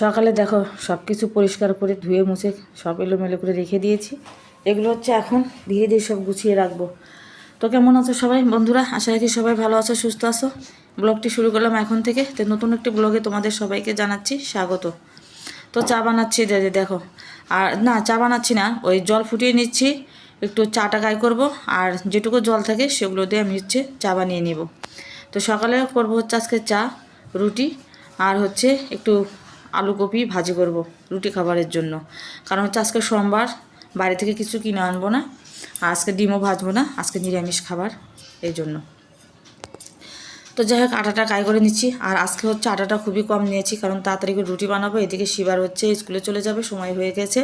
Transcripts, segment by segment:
সকালে দেখো সব কিছু পরিষ্কার করে ধুয়ে মুছে সব এলোমেলো করে রেখে দিয়েছি। এগুলো হচ্ছে এখন ধীরে ধীরে সব গুছিয়ে রাখব। তো কেমন আছো সবাই? বন্ধুরা, আশা রাখি সবাই ভালো আছো, সুস্থ আছো। ব্লগটি শুরু করলাম এখন থেকে। তো নতুন একটি ব্লগে তোমাদের সবাইকে জানাচ্ছি স্বাগত। তো চা বানাচ্ছি যে দেখো। আর না, চা বানাচ্ছি না, ওই জল ফুটিয়ে নিচ্ছি, একটু চাটা গায়ে করব, আর যেটুকু জল থাকে সেগুলো দিয়ে আমি হচ্ছে চা বানিয়ে নেব। তো সকালে করব হচ্ছে আজকে চা, রুটি, আর হচ্ছে একটু আলু কপি ভাজি করব রুটি খাবারের জন্য। কারণ হচ্ছে আজকে সোমবার, বাইরে থেকে কিছু কিনে আনব না, আর আজকে ডিমও ভাজবো না, আজকে নিরামিষ খাবার এই জন্য। তো যাই হোক, আটাটা কাই করে নিচ্ছি, আর আজকে হচ্ছে আটাটা খুবই কম নিয়েছি, কারণ তাড়াতাড়ি করে রুটি বানাবো, এদিকে শিবার হচ্ছে স্কুলে চলে যাবে, সময় হয়ে গেছে।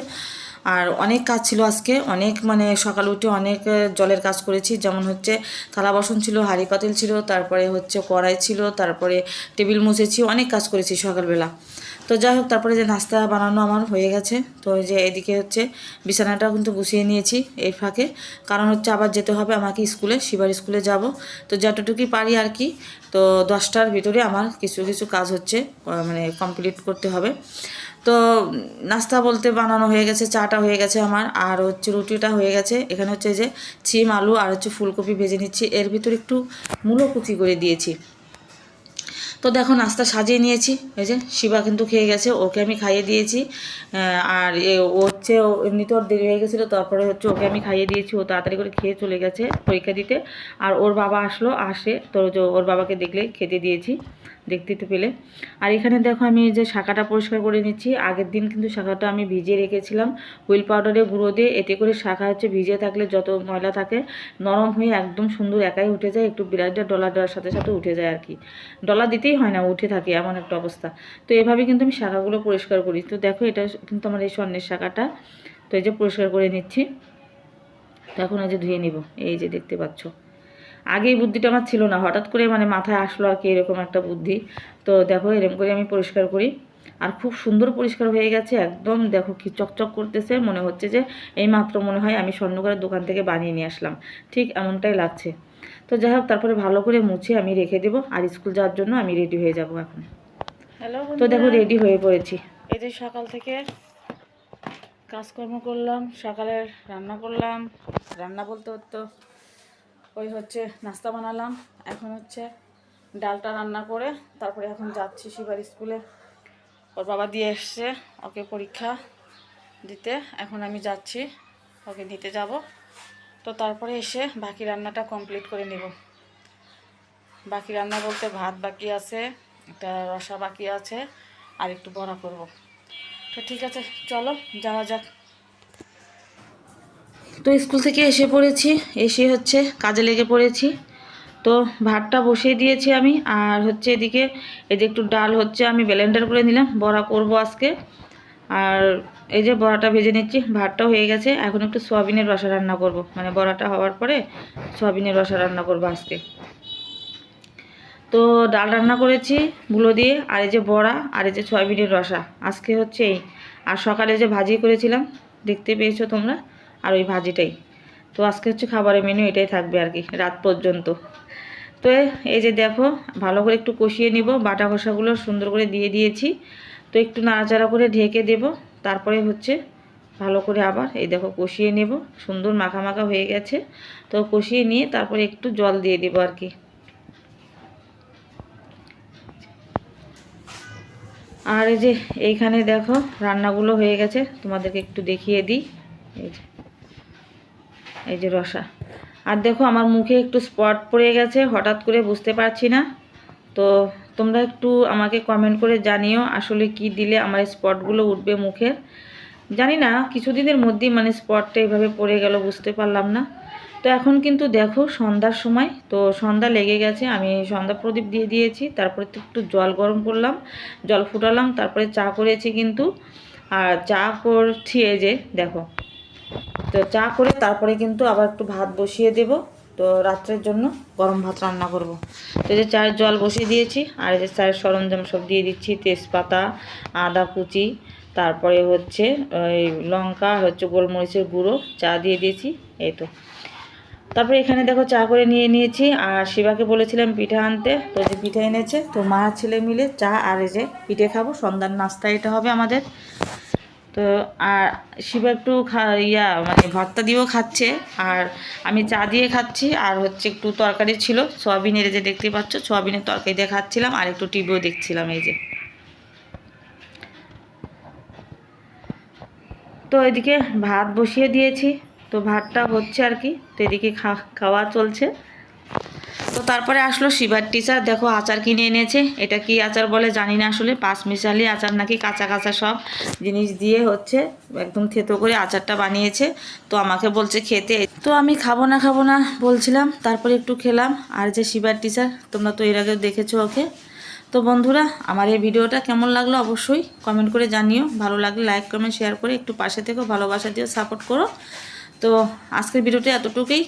আর অনেক কাজ ছিল আজকে, অনেক মানে সকাল উঠে অনেক জলের কাজ করেছি, যেমন হচ্ছে থালা বাসন ছিল, হাঁড়ি পাতিল ছিল, তারপরে হচ্ছে কড়াই ছিল, তারপরে টেবিল মুছেছি, অনেক কাজ করেছি সকালবেলা। তো যাই হোক, তারপরে যে নাস্তা বানানো আমার হয়ে গেছে। তো যে এদিকে হচ্ছে বিছানাটা কিন্তু গুছিয়ে নিয়েছি এই ফাঁকে। কারণ হচ্ছে আবার যেতে হবে আমাকে স্কুলে, শিবার স্কুলে যাব। তো যতটুকুই পারি আর কি, তো দশটার ভিতরে আমার কিছু কিছু কাজ হচ্ছে মানে কমপ্লিট করতে হবে। তো নাস্তা বলতে বানানো হয়ে গেছে, চাটা হয়ে গেছে আমার, আর হচ্ছে রুটিটা হয়ে গেছে। এখানে হচ্ছে যে ছিম, আলু আর হচ্ছে ফুলকপি ভেজে নিচ্ছি। এর ভিতরে একটু মূলো কুচি করে দিয়েছি। তো দেখো নাস্তা সাজিয়ে নিয়েছি। এই যে শিবা কিন্তু খেয়ে গেছে, ওকে আমি খাইয়ে দিয়েছি। আর ও হচ্ছে, ও এমনিতে ওর দেরি হয়ে গেছিল, তারপরে হচ্ছে ওকে আমি খাইয়ে দিয়েছি। ও তাড়াতাড়ি করে খেয়ে চলে গেছে পরীক্ষা দিতে। আর ওর বাবা আসলো, আসে তো যে ওর বাবাকে দেখলে খেতে দিয়েছি, দেখতে তো পেলে। আর এখানে দেখো আমি যে শাখাটা পরিষ্কার করে নিচ্ছি। আগের দিন কিন্তু শাখাটা আমি ভিজিয়ে রেখেছিলাম। হুইল পাউডারে গুঁড়ো দিয়ে, এতে করে শাখা হচ্ছে ভিজে থাকলে যত ময়লা থাকে, নরম হয়ে একদম সুন্দর একাই উঠে যায়, একটু বিরাটটা ডলা দেওয়ার সাথে সাথে উঠে যায় আর কি। ডলা দিতেই হয় না, উঠে থাকে এমন একটা অবস্থা। তো এভাবে কিন্তু আমি শাখাগুলো পরিষ্কার করি। তো দেখো এটা কিন্তু আমার এই স্বর্ণের শাখাটা। তো এই যে পরিষ্কার করে নিচ্ছি। তো এখন এই যে ধুয়ে নিব। এই যে দেখতে পাচ্ছ। আগে এই বুদ্ধিটা আমার ছিল না। হঠাৎ করে মানে মাথায় আসলো আর কি এরকম একটা বুদ্ধি। তো দেখো এরকম করে আমি পরিষ্কার করি। আর খুব সুন্দর পরিষ্কার হয়ে গেছে। একদম দেখো কি চকচক করতেছে। মনে হচ্ছে যে এই মাত্র মনে হয় আমি স্বর্ণকারের দোকান থেকে বানিয়ে নিয়ে আসলাম। ঠিক এমনটাই লাগছে। তো যাই হোক তারপরে ভালো করে মুছে আমি রেখে দেবো আর স্কুল যাওয়ার জন্য আমি রেডি হয়ে যাব এখন। হ্যালো তো দেখো রেডি হয়ে পড়েছি। এই যে সকাল থেকে কাজকর্ম করলাম সকালের রান্না করলাম রান্না বলতে হতো ওই হচ্ছে নাস্তা বানালাম। এখন হচ্ছে ডালটা রান্না করে তারপরে এখন যাচ্ছি শিবার স্কুলে। ওর বাবা দিয়ে এসছে ওকে পরীক্ষা দিতে। এখন আমি যাচ্ছি, ওকে নিতে যাব। তো তারপরে এসে বাকি রান্নাটা কমপ্লিট করে নেব। বাকি রান্না বলতে ভাত বাকি আছে, একটা রসা বাকি আছে, আর একটু বড়া করব। তো ঠিক আছে, চলো, যাওয়া যাক। তো স্কুল থেকে এসে পড়েছি, এসে হচ্ছে কাজে লেগে পড়েছি। তো ভাতটা বসিয়ে দিয়েছি আমি, আর হচ্ছে এদিকে, এই যে একটু ডাল হচ্ছে, আমি ব্লেন্ডার করে নিলাম, বড়া করব আজকে। আর এই যে বড়াটা ভেজে নিচ্ছি, ভাতটাও হয়ে গেছে, এখন একটু সোয়াবিনের রসা রান্না করব। মানে বড়াটা হওয়ার পরে সোয়াবিনের রসা রান্না করব আজকে। তো ডাল রান্না করেছি গুলো দিয়ে, আর এই যে বড়া, আর এই যে সয়াবিনের রসা। আজকে হচ্ছে এই, আর সকালে যে ভাজি করেছিলাম, দেখতে পেয়েছ তোমরা, আর ওই ভাজিটাই। তো আজকে হচ্ছে খাবারের মেনু এটাই থাকবে আর কি, রাত পর্যন্ত। তো এই যে দেখো, ভালো করে একটু কষিয়ে নিব। বাটা কষাগুলো সুন্দর করে দিয়ে দিয়েছি। তো একটু নাড়াচাড়া করে ঢেকে দেব। তারপরে হচ্ছে ভালো করে আবার এই দেখো কষিয়ে নেব। সুন্দর মাখা মাখা হয়ে গেছে। তো কষিয়ে নিয়ে তারপরে একটু জল দিয়ে দেবো আর কি। আর এই যে এইখানে দেখো রান্নাগুলো হয়ে গেছে। তোমাদেরকে একটু দেখিয়ে দিই। এই যে এই যে রসা। আর দেখো আমার মুখে একটু স্পট পড়ে গেছে, হঠাৎ করে বুঝতে পারছি না। তো তোমরা একটু আমাকে কমেন্ট করে জানিও আসলে কি দিলে আমার স্পটগুলো উঠবে মুখের। জানি না, কিছুদিনের মধ্যেই মানে স্পটটা এভাবে পড়ে গেল, বুঝতে পারলাম না। তো এখন কিন্তু দেখো সন্ধ্যার সময়, তো সন্ধ্যা লেগে গেছে, আমি সন্ধ্যা প্রদীপ দিয়ে দিয়েছি, তারপরে তো একটু জল গরম করলাম, জল ফুটালাম, তারপরে চা করেছি কিন্তু। আর চা করছি এই যে, দেখো। তো চা করে তারপরে কিন্তু আবার একটু ভাত বসিয়ে দেব। তো রাত্রের জন্য গরম ভাত রান্না করব। তো যে চায়ের জল বসিয়ে দিয়েছি, আর যে চায়ের সরঞ্জাম সব দিয়ে দিচ্ছি, তেজপাতা, আদা, কুচি, তারপরে হচ্ছে ওই লঙ্কা হচ্ছে গোলমরিচের গুঁড়ো চা দিয়ে দিয়েছি, এই তো। তারপরে এখানে দেখো চা করে নিয়ে নিয়েছি, আর শিবাকে বলেছিলাম পিঠা আনতে, তো যে পিঠে এনেছে, তো মা ছেলে মিলে চা আর এই যে পিঠে খাব, সন্ধ্যার নাস্তা এটা হবে আমাদের। তো আর শিবা একটু খা, ইয়া মানে ভর্তা দিয়েও খাচ্ছে। আর আমি চা দিয়ে খাচ্ছি, আর হচ্ছে একটু তরকারি ছিল, সোয়াবিনের যে দেখতে পাচ্ছ, সোয়াবিনের তরকারি দিয়ে খাচ্ছিলাম, আর একটু টিভিও দেখছিলাম এই যে। তো এদিকে ভাত বসিয়ে দিয়েছি, তো ভাতটা হচ্ছে আর কি, তো এদিকে খাওয়া চলছে। তো তারপরে আসলো শিবার টিচার দেখো আচার কিনে এনেছে। এটা কি আচার বলে জানি না আসলে পাঁচ মিশালি আচার নাকি কাঁচা কাঁচা সব জিনিস দিয়ে হচ্ছে একদম থেতো করে আচারটা বানিয়েছে। তো আমাকে বলছে খেতে। তো আমি খাব না খাব না বলছিলাম, তারপরে একটু খেলাম। আর যে শিবার টিচার তোমরা তো এর আগে দেখেছ ওকে। তো বন্ধুরা, আমার এই ভিডিওটা কেমন লাগল অবশ্যই কমেন্ট করে জানিও। ভালো লাগলে লাইক কমেন্ট শেয়ার করে একটু পাশে থেকেও ভালোবাসা দিও সাপোর্ট করো। তো আজকের ভিডিওটা এতটুকুই।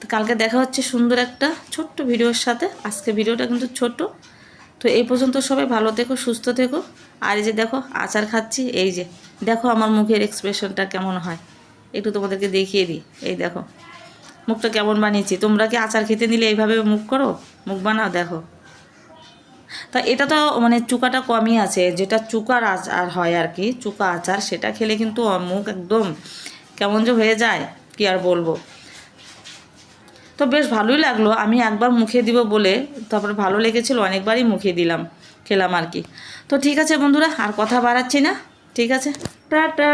তো কালকে দেখা হচ্ছে সুন্দর একটা ছোট্ট ভিডিওর সাথে। আজকে ভিডিওটা কিন্তু ছোট। তো এই পর্যন্ত সবাই ভালো থেকো, সুস্থ থেকো। আর এই যে দেখো, আচার খাচ্ছি, এই যে দেখো আমার মুখের এক্সপ্রেশনটা কেমন হয়। একটু তোমাদেরকে দেখিয়ে দিই। এই দেখো, মুখটা কেমন বানিয়েছি? তোমরা কি আচার খেতে নিলে এইভাবে মুখ করো? মুখ বানাও, দেখো। তা এটা তো মানে চুকাটা কমই আছে। যেটা চুকার আচার হয় আর কি, চুকা আচার, সেটা খেলে কিন্তু মুখ একদম কেমন যে হয়ে যায়, কি আর বলব? তো বেশ ভালোই লাগল। আমি একবার মুখে দিব বলে তারপরে ভালো লেগেছিল, অনেকবারই মুখে দিলাম, খেলাম আর কি। তো ঠিক আছে বন্ধুরা, আর কথা বাড়াচ্ছি না, ঠিক আছে? টাটা।